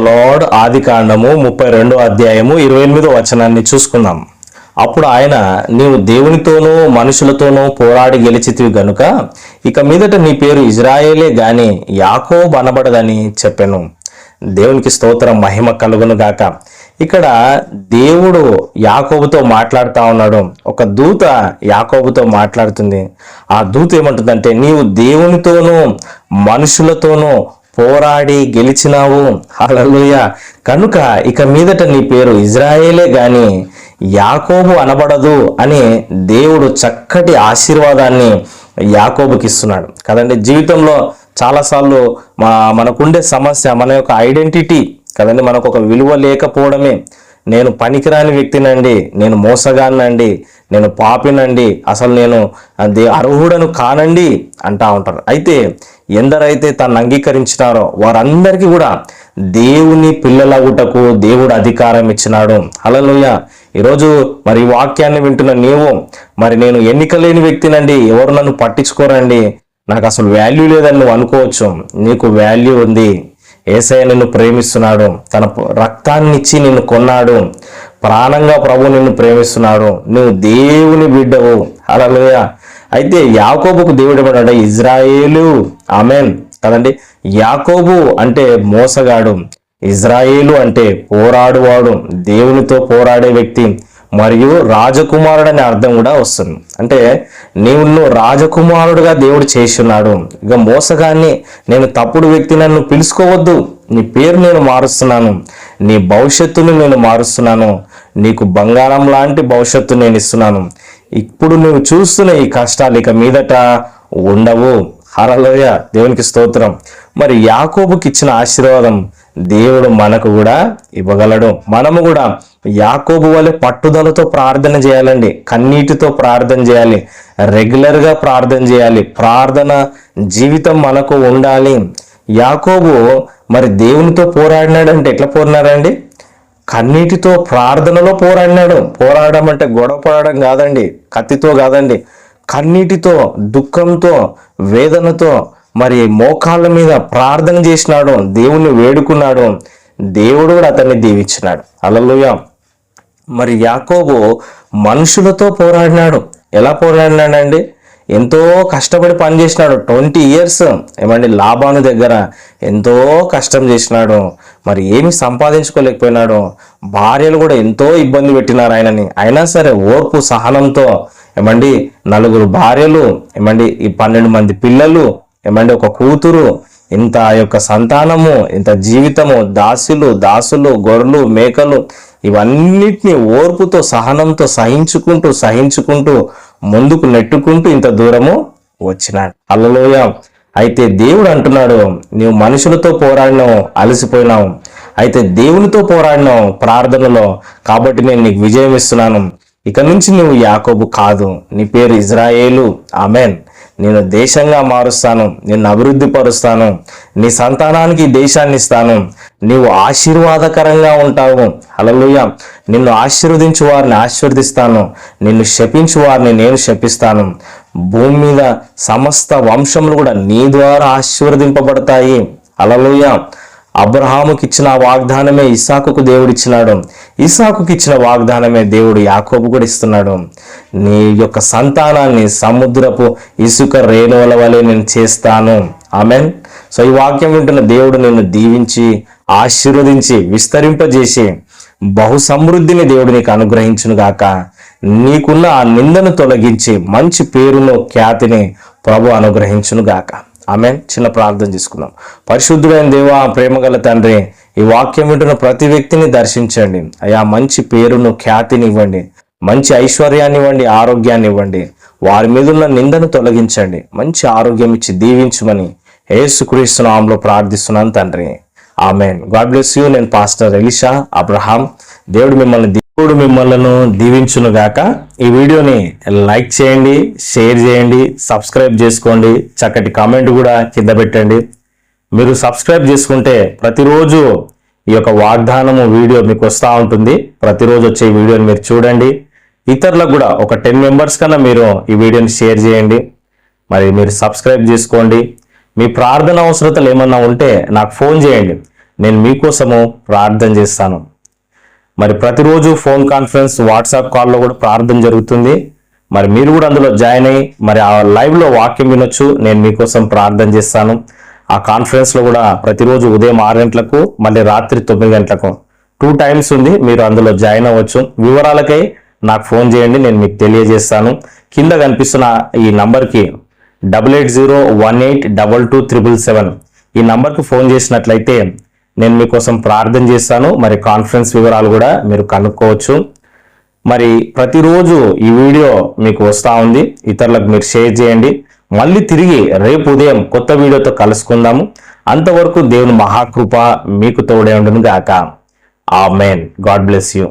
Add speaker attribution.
Speaker 1: Lord ఆది కాండము ముప్పై రెండో అధ్యాయము ఇరవై ఎనిమిదో వచనాన్ని చూసుకుందాం. అప్పుడు ఆయన నీవు దేవునితోనూ మనుషులతోనూ పోరాడి గెలిచితివి గనుక ఇక మీదట నీ పేరు ఇజ్రాయేలే గాని యాకో అనబడదని చెప్పాను. దేవునికి స్తోత్రం మహిమ కలుగును గాక. ఇక్కడ దేవుడు యాకోబుతో మాట్లాడుతూ ఉన్నాడు. ఒక దూత యాకోబుతో మాట్లాడుతుంది. ఆ దూత ఏమంటుందంటే నీవు దేవునితోనూ మనుషులతోనూ పోరాడి గెలిచినావు. హల్లెలూయ. కనుక ఇక మీదట నీ పేరు ఇజ్రాయేలే గాని యాకోబు అనబడదు అని దేవుడు చక్కటి ఆశీర్వాదాన్ని యాకోబుకి ఇస్తున్నాడు. కదండి జీవితంలో చాలాసార్లు మా మనకుండే సమస్య మన యొక్క ఐడెంటిటీ కదండి మనకు ఒక విలువ లేకపోవడమే. నేను పనికిరాని వ్యక్తినండి నేను మోసగానండి నేను పాపినండి అసలు నేను అర్హుడను కానండి అంటా ఉంటారు. అయితే ఎందరైతే తను అంగీకరించినారో వారందరికీ కూడా దేవుని పిల్లలగుటకు దేవుడు అధికారం ఇచ్చినాడు. హల్లెలూయా. ఈరోజు మరి వాక్యాన్ని వింటున్న నీవు మరి నేను ఎన్నికలేని వ్యక్తినండి ఎవరు నన్ను పట్టించుకోరండి? నాకు అసలు వాల్యూ లేదని నువ్వు అనుకోవచ్చు. నీకు వాల్యూ ఉంది. ఏసయ్య నిన్ను ప్రేమిస్తున్నాడు. తన రక్తాన్ని ఇచ్చి నిన్ను కొన్నాడు. ప్రాణంగా ప్రభు నిన్ను ప్రేమిస్తున్నాడు. నువ్వు దేవుని బిడ్డవు. అలలుయ అయితే యాకోబుకు దేవుడు ఏమన్నాడు ఇజ్రాయేలు ఆమెన్. కదండి యాకోబు అంటే మోసగాడు ఇజ్రాయేలు అంటే పోరాడువాడు దేవునితో పోరాడే వ్యక్తి మరియు రాజకుమారుడు అనే అర్థం కూడా వస్తుంది. అంటే నీవు రాజకుమారుడుగా దేవుడు చేస్తున్నాడు. ఇక మోసగాన్ని నేను తప్పుడు వ్యక్తి నన్ను పిలుచుకోవద్దు. నీ పేరు నేను మారుస్తున్నాను. నీ భవిష్యత్తును నేను మారుస్తున్నాను. నీకు బంగారం లాంటి భవిష్యత్తు నేను ఇస్తున్నాను. ఇప్పుడు నువ్వు చూస్తున్న ఈ కష్టాలు ఇక మీదట ఉండవు. హరలోయ దేవునికి స్తోత్రం. మరి యాకోబుకి ఇచ్చిన ఆశీర్వాదం దేవుడు మనకు కూడా ఇవ్వగలడు. మనము కూడా యాకోబు వలె పట్టుదలతో ప్రార్థన చేయాలండి. కన్నీటితో ప్రార్థన చేయాలి. రెగ్యులర్గా ప్రార్థన చేయాలి. ప్రార్థన జీవితం మనకు ఉండాలి. యాకోబు మరి దేవునితో పోరాడినాడంటే ఎట్లా పోరినారండి కన్నీటితో ప్రార్థనలో పోరాడినాడు. పోరాడడం అంటే గొడవ పడడం కాదండి కత్తితో కాదండి. కన్నీటితో దుఃఖంతో వేదనతో మరి మోకాళ్ళ మీద ప్రార్థన చేసినాడు. దేవుణ్ణి వేడుకున్నాడు. దేవుడు కూడా అతన్ని దీవించినాడు. అలలుయ మరి యాకోబు మనుషులతో పోరాడినాడు. ఎలా పోరాడినాడండి? ఎంతో కష్టపడి పనిచేసినాడు. ట్వంటీ ఇయర్స్ ఏమండి లాభాను దగ్గర ఎంతో కష్టం చేసినాడు. మరి ఏమి సంపాదించుకోలేకపోయినాడు. భార్యలు కూడా ఎంతో ఇబ్బంది పెట్టినారు ఆయనని. అయినా సరే ఓర్పు సహనంతో ఏమండి నలుగురు భార్యలు ఏమండి ఈ పన్నెండు మంది పిల్లలు ఏమండి ఒక కూతురు ఇంత యొక్క సంతానము ఇంత జీవితము దాసులు దాసులు గొర్రెలు మేకలు ఇవన్నిటిని ఓర్పుతో సహనంతో సహించుకుంటూ సహించుకుంటూ ముందుకు నెట్టుకుంటూ ఇంత దూరము వచ్చినాడు. అల్లలోయ అయితే దేవుడు అంటున్నాడు నీవు మనుషులతో పోరాడినావు అలసిపోయినావు. అయితే దేవునితో పోరాడినావు ప్రార్థనలో. కాబట్టి నేను నీకు విజయం ఇస్తున్నాను. ఇక నుంచి నువ్వు యాకోబు కాదు. నీ పేరు ఇజ్రాయేలు. ఆమెన్. నేను దేశంగా మారుస్తాను. నిన్ను అభివృద్ధి పరుస్తాను. నీ సంతానానికి దేశాన్ని ఇస్తాను. నీవు ఆశీర్వాదకరంగా ఉంటావు. అలలుయ నిన్ను ఆశీర్వదించు వారిని ఆశీర్వదిస్తాను. నిన్ను శపించు వారిని నేను శపిస్తాను. భూమి మీద సమస్త వంశములు కూడా నీ ద్వారా ఆశీర్వదింపబడతాయి. హల్లెలూయా. అబ్రహాముకి ఇచ్చిన వాగ్దానమే ఇసాకుకు దేవుడిచ్చినాడు. ఇసాకుకి ఇచ్చిన వాగ్దానమే దేవుడు యాకోబు కూడా ఇస్తున్నాడు. నీ యొక్క సంతానాన్ని సముద్రపు ఇసుక రేణువుల వలె నేను చేస్తాను. ఆమెన్. సో ఈ వాక్యం వింటున్న దేవుడు నిన్ను దీవించి ఆశీర్వదించి విస్తరింపజేసి బహు సమృద్ధిని దేవుడు నీకు అనుగ్రహించును గాక. నీకున్న ఆ నిందను తొలగించి మంచి పేరును ఖ్యాతిని ప్రభు అనుగ్రహించును గాక. ఆమె చిన్న ప్రార్థన చేసుకుందాం. పరిశుద్ధుడైన దేవ ప్రేమగల తండ్రి ఈ వాక్యం వింటున్న ప్రతి వ్యక్తిని దర్శించండి. అయా మంచి పేరును ఖ్యాతిని ఇవ్వండి మంచి ఐశ్వర్యాన్ని ఇవ్వండి ఆరోగ్యాన్ని ఇవ్వండి వారి మీద ఉన్న నిందను తొలగించండి. మంచి ఆరోగ్యం ఇచ్చి దీవించమని ఏసుక్రీస్తు నామంలో ప్రార్థిస్తున్నాను తండ్రి. ఆమెన్ గాడ్ బ్లెస్ యూ నేను పాస్టర్ ఎలిషా అబ్రహాం దేవుడు మిమ్మల్ని దేవుడు మిమ్మల్ని దీవించును గాక. ఈ వీడియోని లైక్ చేయండి షేర్ చేయండి సబ్స్క్రైబ్ చేసుకోండి. చక్కటి కామెంట్ కూడా కింద పెట్టండి. మీరు సబ్స్క్రైబ్ చేసుకుంటే ప్రతిరోజు ఈ యొక్క వాగ్దానము వీడియో మీకు వస్తూ ఉంటుంది. ప్రతిరోజు వచ్చే ఈ వీడియోని మీరు చూడండి. ఇతరులకు కూడా ఒక టెన్ మెంబర్స్ కన్నా మీరు ఈ వీడియోని షేర్ చేయండి. మరి మీరు సబ్స్క్రైబ్ చేసుకోండి. మీ ప్రార్థన అవసరతలు ఏమన్నా ఉంటే నాకు ఫోన్ చేయండి. నేను మీకోసము ప్రార్థన చేస్తాను. మరి ప్రతిరోజు ఫోన్ కాన్ఫరెన్స్ వాట్సాప్ కాల్లో కూడా ప్రార్థన జరుగుతుంది. మరి మీరు కూడా అందులో జాయిన్ అయ్యి మరి ఆ లైవ్లో వాక్యం వినొచ్చు. నేను మీకోసం ప్రార్థన చేస్తాను. ఆ కాన్ఫరెన్స్లో కూడా ప్రతిరోజు ఉదయం ఆరు గంటలకు మళ్ళీ రాత్రి తొమ్మిది గంటలకు టూ టైమ్స్ ఉంది. మీరు అందులో జాయిన్ అవ్వచ్చు. వివరాలకై నాకు ఫోన్ చేయండి. నేను మీకు తెలియజేస్తాను. కింద కనిపిస్తున్న ఈ నంబర్కి double eight zero one eight double two triple seven ఈ నంబర్కి ఫోన్ చేసినట్లయితే నేను మీకోసం ప్రార్థన చేస్తాను. మరి కాన్ఫరెన్స్ వివరాలు కూడా మీరు కనుక్కోవచ్చు. మరి ప్రతిరోజు ఈ వీడియో మీకు వస్తూ ఉంది. ఇతరులకు మీరు షేర్ చేయండి. మళ్ళీ తిరిగి రేపు ఉదయం కొత్త వీడియోతో కలుసుకుందాము. అంతవరకు దేవుని మహాకృప మీకు తోడే ఉండును గాక ఆ మెయిన్ గాడ్ బ్లెస్ యూ.